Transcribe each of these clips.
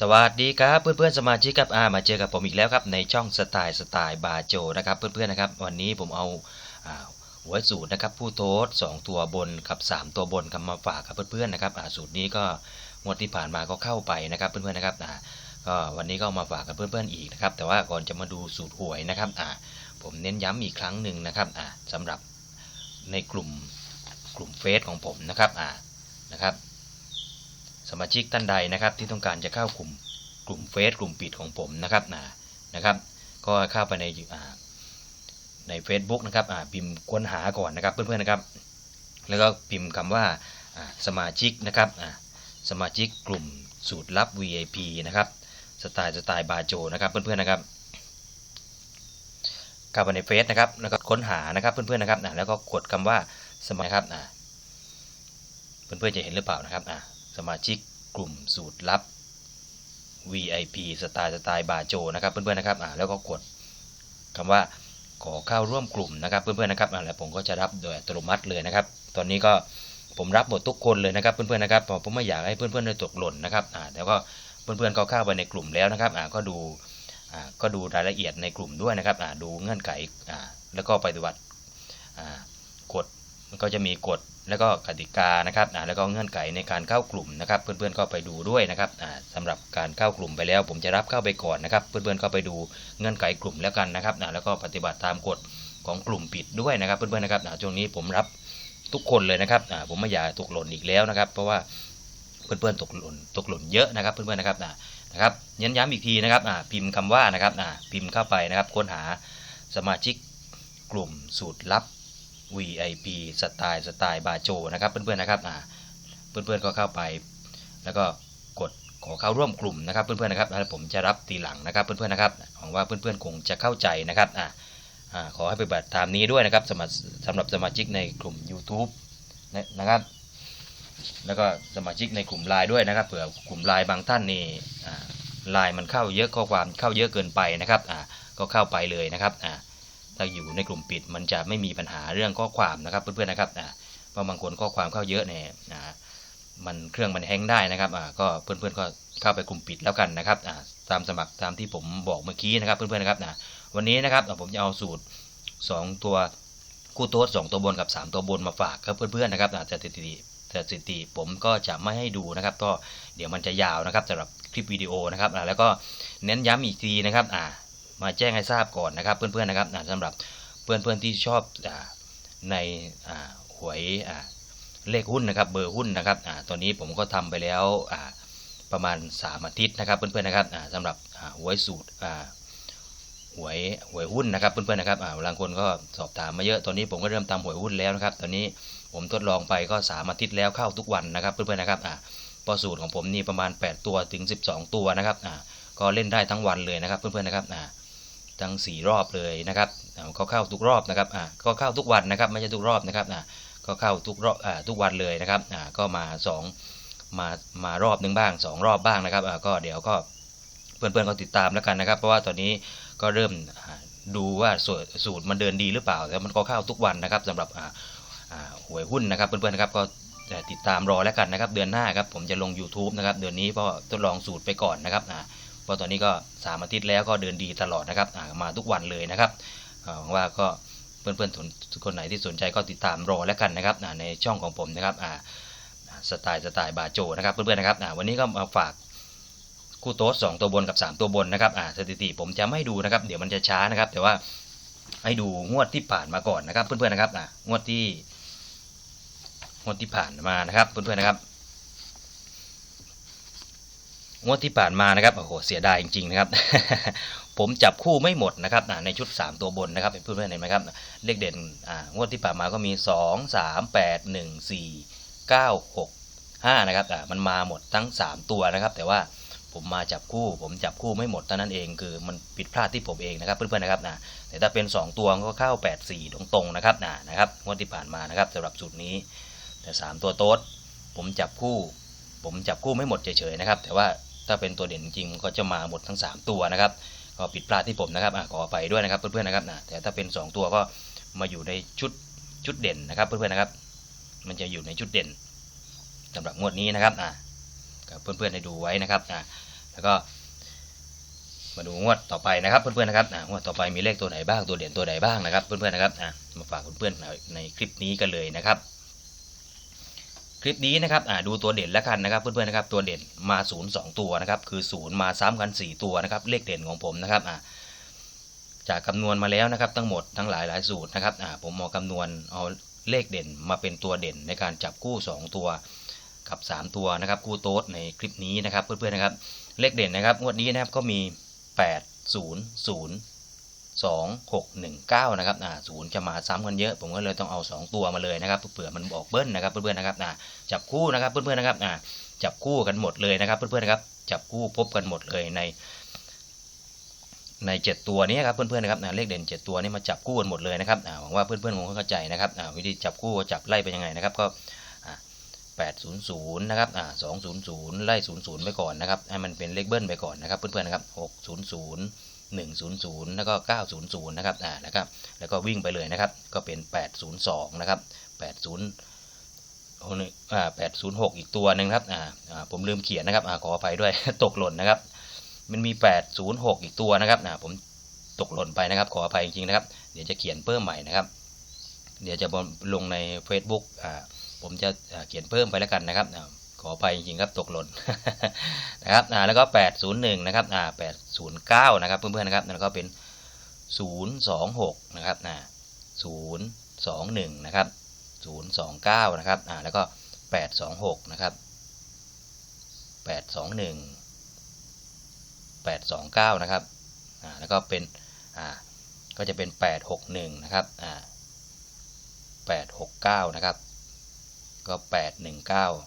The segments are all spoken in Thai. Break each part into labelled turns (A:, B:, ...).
A: สวัสดีครับเพื่อนๆสมาชิกครับอามาเจอกับผมอีกแล้วครับในช่องสไตล์สไตล์บาโจนะครับเพื่อนๆนะครับวันนี้ผมเอาหัวสูตรนะครับผู้โทษ 2 ตัวบนกับ 3 ตัวบนกับมาฝากกับเพื่อนๆนะครับสูตรนี้ก็งวดที่ผ่านมาก็เข้าไปนะครับเพื่อนๆนะครับก็วันนี้ก็มาฝากกับเพื่อนๆอีกนะครับแต่ว่าก่อนจะมาดูสูตรหวยนะครับผมเน้นย้ำอีกครั้งหนึ่งนะครับอ่าสำหรับในกลุ่มกลุ่มเฟซของผมนะครับนะครับ มาชิกท่านใดนะครับ ที่ต้องการจะเข้ากลุ่มกลุ่มเฟซกลุ่มปิดของผมนะครับนะนะครับ ก็เข้าไปในใน Facebook นะครับอ่าพิมพ์ค้นหาก่อนนะครับเพื่อนๆนะครับ แล้วก็พิมพ์คำว่าอ่าสมาชิกนะครับอ่าสมาชิกกลุ่มสูตรลับ VIP นะครับสไตล์สไตล์บาโจนะครับเพื่อนๆนะครับเข้าไปในเฟซนะครับแล้วก็ค้นหานะครับเพื่อนๆนะครับอ่าแล้วก็กดคำว่าสมาชิกครับเพื่อนๆจะเห็นหรือเปล่านะครับอ่าสมาชิก กลุ่มสูตรลับ VIP สไตล์สไตล์บาโจนะครับเพื่อนๆนะครับอ่าแล้วก็กดคำว่าขอเข้าร่วมกลุ่มนะครับเพื่อนๆนะครับอ่าแล้วผมก็จะรับโดยอัตโนมัติเลยนะครับ ตอนนี้ก็ผมรับหมดทุกคนเลยนะครับเพื่อนๆนะครับผมไม่อยากให้เพื่อนๆได้ตกหล่นนะครับอ่าแล้วก็เพื่อนๆก็เข้าไปในกลุ่มแล้วนะครับอ่าก็ดูอ่าก็ดูรายละเอียดในกลุ่มด้วยนะครับอ่าดูเงื่อนไขอ่าแล้วก็ปฏิบัติอ่ากฎ มันก็จะมีกฎแล้วก็กติกานะครับแล้วก็เงื่อนไขในการเข้ากลุ่มนะครับ เพื่อนๆก็ไปดูด้วยนะครับอ่าสำหรับการเข้ากลุ่มไปแล้ว ผมจะรับเข้าไปก่อนนะครับ เพื่อนๆก็ไปดูเงื่อนไขกลุ่มแล้วกันนะครับแล้วก็ปฏิบัติตามกฎของกลุ่มปิดด้วยนะครับ เพื่อนๆนะครับช่วงนี้ผมรับทุกคนเลยนะครับผมไม่อยากตกหล่นอีกแล้วนะครับ เพราะว่าเพื่อนๆตกหล่นตกหล่นเยอะนะครับ เพื่อนๆนะครับนะครับย้ำย้ำอีกทีนะครับพิมพ์คำว่านะครับพิมพ์เข้าไปนะครับ ค้นหาสมาชิกกลุ่มสูตรลับ VIP สไตล์สไตล์บาโจนะครับเพื่อนๆนะครับอ่าเพื่อนๆก็เข้าไป แล้วก็กดขอเข้าร่วมกลุ่มนะครับเพื่อนๆนะครับแล้วผมจะรับทีหลังนะครับเพื่อนๆนะครับหวังว่าเพื่อนๆคงจะเข้าใจนะครับอ่าอ่าขอให้ปฏิบัติตามนี้ด้วยนะครับสำหรับสำหรับสมาชิกในกลุ่ม YouTube นะครับ แล้วก็สมาชิกในกลุ่มไลน์ด้วยนะครับเผื่อกลุ่มไลน์บางท่านนี่ไลน์มันเข้าเยอะข้อความเข้าเยอะเกินไปนะครับอ่าก็เข้าไปเลยนะครับอ่า ถ้าอยู่ในกลุ่มปิดมันจะไม่มีปัญหาเรื่องข้อความนะครับเพื่อนๆนะครับอ่าเพราะบางคนข้อความเข้าเยอะเนี่ยอ่ามันเครื่องมันแฮงได้นะครับอ่าก็เพื่อนๆก็เข้าไปกลุ่มปิดแล้วกันนะครับอ่าตามสมัครตามที่ผมบอกเมื่อกี้นะครับเพื่อนๆนะครับนะวันนี้นะครับผมจะเอาสูตร 2 ตัวคู่โต๊ดสองตัวบนกับ 3 ตัวบนมาฝากครับเพื่อนๆนะครับอ่าสถิติสถิติผมก็จะไม่ให้ดูนะครับ ก็เดี๋ยวมันจะยาวนะครับสำหรับคลิปวิดีโอนะครับแล้วก็เน้นย้ำอีกทีนะครับอ่า มาแจ้งให้ทราบก่อนนะครับเพื่อนๆนะครับสำหรับเพื่อนๆที่ชอบในหวยเลขหุ้นนะครับเบอร์หุ้นนะครับตอนนี้ผมก็ทำไปแล้วประมาณ 3 อาทิตย์นะครับเพื่อนๆนะครับสำหรับหวยสูตรหวยหวยหุ้นนะครับเพื่อนๆนะครับบางคนก็สอบถามมาเยอะตอนนี้ผมก็เริ่มทำหวยหุ้นแล้วนะครับ ตอนนี้ผมทดลองไปก็3อาทิตย์แล้วเข้าทุกวันนะครับเพื่อนๆนะครับพอสูตรของผมนี่ประมาณ 8 ตัวถึง 12 ตัวนะครับก็เล่นได้ทั้งวันเลยนะครับเพื่อนๆนะครับ ทั้ง 4 รอบเลยนะครับเขาเข้าทุกรอบนะครับอ่าก็เข้าทุกวันนะครับไม่ใช่ทุกรอบนะครับอ่าก็เข้าทุกรอบอ่าทุกวันเลยนะครับอ่าก็มา 2 มามารอบหนึ่งบ้าง 2 รอบบ้างนะครับอ่าก็เดี๋ยวก็เพื่อนๆก็ติดตามแล้วกันนะครับ เพราะว่าตอนนี้ก็เริ่มดูว่าสูตรมันเดินดีหรือเปล่าแล้วมันก็เข้าทุกวันนะครับสำหรับอ่าอ่าหวยหุ้นนะครับเพื่อนๆนะครับก็ติดตามรอแล้วกันนะครับ เดือนหน้าครับผมจะลง YouTube นะครับเดือนนี้เพราะทดลองสูตรไปก่อนนะครับ เพราะตอนนี้ก็3อาทิตย์แล้วก็เดินดีตลอดนะครับมาทุกวันเลยนะครับหวังว่าก็เพื่อนๆทุกคนไหนที่สนใจก็ติดตามรอแล้วกันนะครับในช่องของผมนะครับสไตล์สไตล์บาโจนะครับเพื่อนๆนะครับวันนี้ก็มาฝากคู่โต๊ดสตัวบนกับ 3 ตัวบนนะครับสถิติผมจะไม่ดูนะครับ เดี๋ยวมันจะช้านะครับ แต่ว่าให้ดูงวดที่ผ่านมาก่อนนะครับ เพื่อนๆนะครับงวดที่งวดที่ผ่านมานะครับ เพื่อนๆนะครับ งวดที่ผ่านมานะครับโอ้โหเสียดายจริงๆนะครับ ผมจับคู่ไม่หมดนะครับในชุด 3 ตัวบนนะครับเพื่อนๆเห็นไหมครับเลขเด่นงวดที่ผ่านมาก็มี 2 3 8 1 4 9 6 5นะครับมันมาหมดทั้ง 3 ตัวนะครับ แต่ว่าผมมาจับคู่ ผมจับคู่ไม่หมดเท่านั้นเองคือมันผิดพลาดที่ผมเองนะครับเพื่อนๆนะครับนะแต่ถ้าเป็น 2 ตัวก็เข้า 8 4 ตรงๆนะครับนะนะครับงวดที่ผ่านมานะครับสำหรับสูตรนี้ แต่ 3 ตัวโต๊ดผมจับคู่ ผมจับคู่ไม่หมดเฉยๆนะครับ แต่ว่า ถ้าเป็นตัวเด่นจริงก็จะมาหมดทั้ง 3 ตัวนะครับ ก็ผิดพลาดที่ผมนะครับอขอไปด้วยนะครับเพื่อนๆนะครับนะแต่ถ้าเป็น 2 ตัวก็มาอยู่ในชุดชุดเด่นนะครับเพื่อนๆนะครับ มันจะอยู่ในชุดเด่นสำหรับงวดนี้นะครับอะกับเพื่อนๆให้ดูไว้นะครับอะแล้วก็มาดูงวดต่อไปนะครับเพื่อนๆนะครับอ่างวดต่อไปมีเลขตัวไหนบ้างตัวเด่นตัวใดบ้างนะครับเพื่อนๆนะครับอะมาฝากเพื่อนๆในคลิปนี้กันเลยนะครับ คลิปนี้นะครับอ่าดูตัวเด่นแล้วกันนะครับเพื่อนๆนะครับตัวเด่นมา0ูนย์สองตัวนะครับคือศูนย์มาซ้ำกัน 4 ตัวนะครับเลขเด่นของผมนะครับอ่าจากคำนวณมาแล้วนะครับทั้งหมดทั้งหลายหลายสูตรนะครับอ่าผมเอาคำนวณเอาเลขเด่นมาเป็นตัวเด่นในการจับคู่ 2 ตัวกับ 3 ตัวนะครับคู่โต๊ดในคลิปนี้นะครับเพื่อนๆนะครับเลขเด่นนะครับงวดนี้นะครับก็มี 8 0 0 2 6 1 9 นะครับศูนย์จะมาซ้ำกันเยอะ ผมก็เลยต้องเอา 2 ตัวมาเลยนะครับเผื่อมันออกเบิ้ลนะครับเพื่อนๆนะครับจับคู่นะครับเพื่อนๆนะครับจับคู่กันหมดเลยนะครับเพื่อนๆนะครับจับคู่พบกันหมดเลยใน ใน 7 ตัวนี้ครับเพื่อนๆนะครับเลขเด่น 7 ตัวนี้มาจับคู่กันหมดเลยนะครับหวังว่าเพื่อนๆคงเข้าใจนะครับวิธีจับคู่จับไล่เป็นยังไงนะครับก็800 นะครับ อ่า 200 ไล่ 00 ไปก่อนนะครับ ให้มันเป็นเลขเบิ้ลไปก่อนนะครับ เพื่อนๆ นะครับ 600 100 แล้วก็ 900 นะครับอ่านะครับแล้วก็วิ่งไปเลยนะครับ ก็เป็น 802 นะครับ 80โอ้นี่อ่า806 อีกตัวหนึ่งครับอ่าผมลืมเขียนนะครับอ่าขออภัยด้วยตกหล่นนะครับ มันมี 806 อีกตัวนะครับอ่าผมตกหล่นไปนะครับ ขออภัยจริงๆนะครับ เดี๋ยวจะเขียนเพิ่มใหม่นะครับ เดี๋ยวจะลงใน Facebook อ่าผมจะเขียนเพิ่มไปแล้วกันนะครับ ขออภัยจริงครับตกหล่นนะครับอ่าแล้วก็ 801 นะครับอ่า809 นะครับเพื่อนๆนะครับแล้วก็เป็น 026 นะครับอ่า021 นะครับ 029 นะครับอ่าแล้วก็ 826 นะครับ 821 829 นะครับอ่าแล้วก็เป็นอ่าก็จะเป็น 861 นะครับอ่า869 นะครับ ก็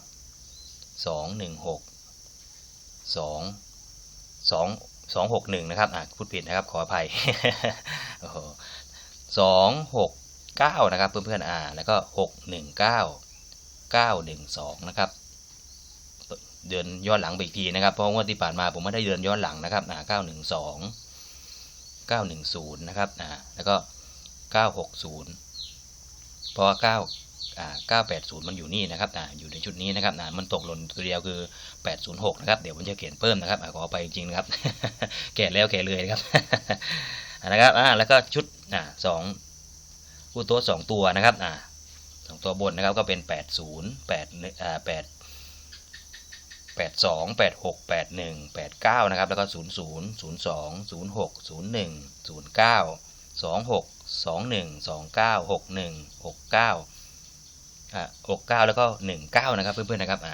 A: 819 สองหนึ่งหกสองสองสองหกหนึ่งนะครับอะพูดผิดนะครับขออภัยสองหกเก้านะครับเพื่อนๆอ่าแล้วก็หกหนึ่งเก้าเก้าหนึ่งสองนะครับเดือนย้อนหลังไปอีกทีนะครับเพราะงวดที่ผ่านมาผมไม่ได้เดือนย้อนหลังนะครับอ่าเก้าหนึ่งสองเก้าหนึ่งศูนย์นะครับอ่าแล้วก็เก้าหกศูนย์เพราะว่าเก้า 980 มันอยู่นี่นะครับอ่าอยู่ในชุดนี้นะครับอ่ามันตกหล่นตัวเดียวคือ 806 นะครับ เดี๋ยวผมจะเขียนเพิ่มนะครับอขอไปจริงๆนะครับ แก่แล้วแก่เลยนะครับ นะครับอ่าแล้วก็ชุดอ่าสองคู่โต๊ะสองตัวนะครับอ่าสองตัวบนนะครับก็เป็น 80 8อ่า8 82 86 81 89 นะครับ แล้วก็ 00 02 06 01 09 26 21 29 61 69 อ่า69แล้วก็19นะครับเพื่อนๆนะครับอ่า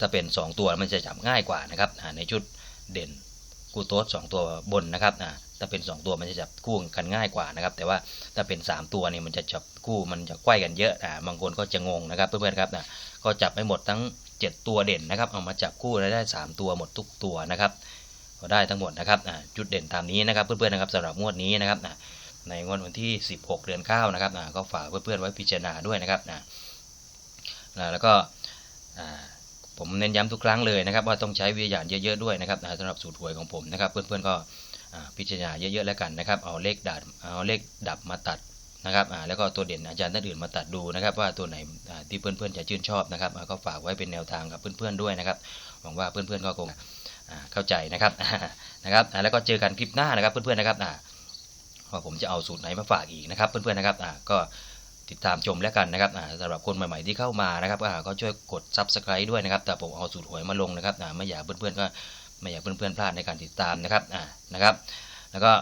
A: ถ้าเป็น2ตัวมันจะจับง่ายกว่านะครับอ่าในชุดเด่นกูโต๊ด2ตัวบนนะครับอ่าถ้าเป็น 2 ตัวมันจะจับคู่กันง่ายกว่านะครับ แต่ว่าถ้าเป็น 3 ตัวเนี่ยมันจะจับคู่มันจะไขว้กันเยอะอ่าบางคนก็จะงงนะครับเพื่อนๆครับนะก็จับไม่หมดทั้ง 7 ตัวเด่นนะครับ เอามาจับคู่แล้วได้ 3 ตัวหมดทุกตัวนะครับก็ได้ทั้งหมดนะครับอ่าจุดเด่นตามนี้นะครับเพื่อนๆนะครับสำหรับงวดนี้นะครับอ่า ในงวดวันที่ 16 เดือน9นะครับอ่าก็ฝากเพื่อนๆไว้พิจารณาด้วยนะครับอ่าอ่าแล้วก็ผมเน้นย้ำทุกครั้งเลยนะครับ ว่าต้องใช้วิทยาเยอะๆด้วยนะครับสำหรับสูตรหวยของผมนะครับ เพื่อนๆก็พิจารณาเยอะๆแล้วกันนะครับ เอาเลขดับเอาเลขดับมาตัดนะครับอ่าแล้วก็ตัวเด่นอาจารย์ท่านอื่นมาตัดดูนะครับ ว่าตัวไหนที่เพื่อนๆจะชื่นชอบนะครับก็ฝากไว้เป็นแนวทางกับเพื่อนๆด้วยนะครับหวังว่าเพื่อนๆก็คงเข้าใจนะครับนะครับแล้วก็เจอกันคลิปหน้านะครับเพื่อนๆนะครับอ่า ว่าผมจะเอาสูตรไหนมาฝากอีกนะครับ เพื่อนๆนะครับอ่าก็ติดตามชมแล้วกันนะครับอ่าสำหรับคนใหม่ๆที่เข้ามานะครับอ่าก็ช่วยกด subscribe ด้วยนะครับแต่ผมเอาสูตรหวยมาลงนะครับอ่าไม่อยากเพื่อนๆก็ไม่อยากเพื่อนๆพลาดในการติดตามนะครับอ่านะครับ แล้วก็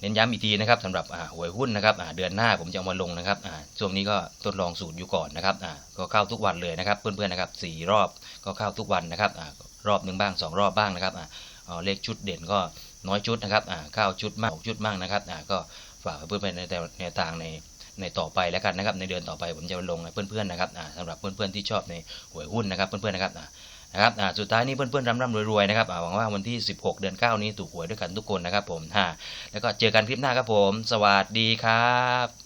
A: เน้นย้ำอีกทีนะครับสำหรับอ่าหวยหุ้นนะครับอ่าเดือนหน้าผมจะเอามาลงนะครับอ่าช่วงนี้ก็ทดลองสูตรอยู่ก่อนนะครับอ่าก็เข้าทุกวันเลยนะครับ เพื่อนๆนะครับสี่รอบก็เข้าทุกวันนะครับอ่ารอบหนึ่งบ้างสองรอบบ้างนะครับอ่าเลขชุดเด่นก็ น้อยชุดนะครับอ่าเข้าชุดมากหกชุดมากนะครับอ่าก็ฝากเพื่อนๆในแต่ในทางในในต่อไปแล้วกันนะครับในเดือนต่อไปผมจะลงให้เพื่อนๆนะครับอ่าสำหรับเพื่อนๆที่ชอบในหวยหุ้นนะครับเพื่อนๆนะครับอ่านะครับอ่าสุดท้ายนี้เพื่อนๆร่ำร่ำรวยๆนะครับอ่าหวังว่าวันที่ 16 เดือน 9 นี้ถูกหวยด้วยกันทุกคนนะครับผมฮ่าแล้วก็เจอกันคลิปหน้าครับผม สวัสดีครับ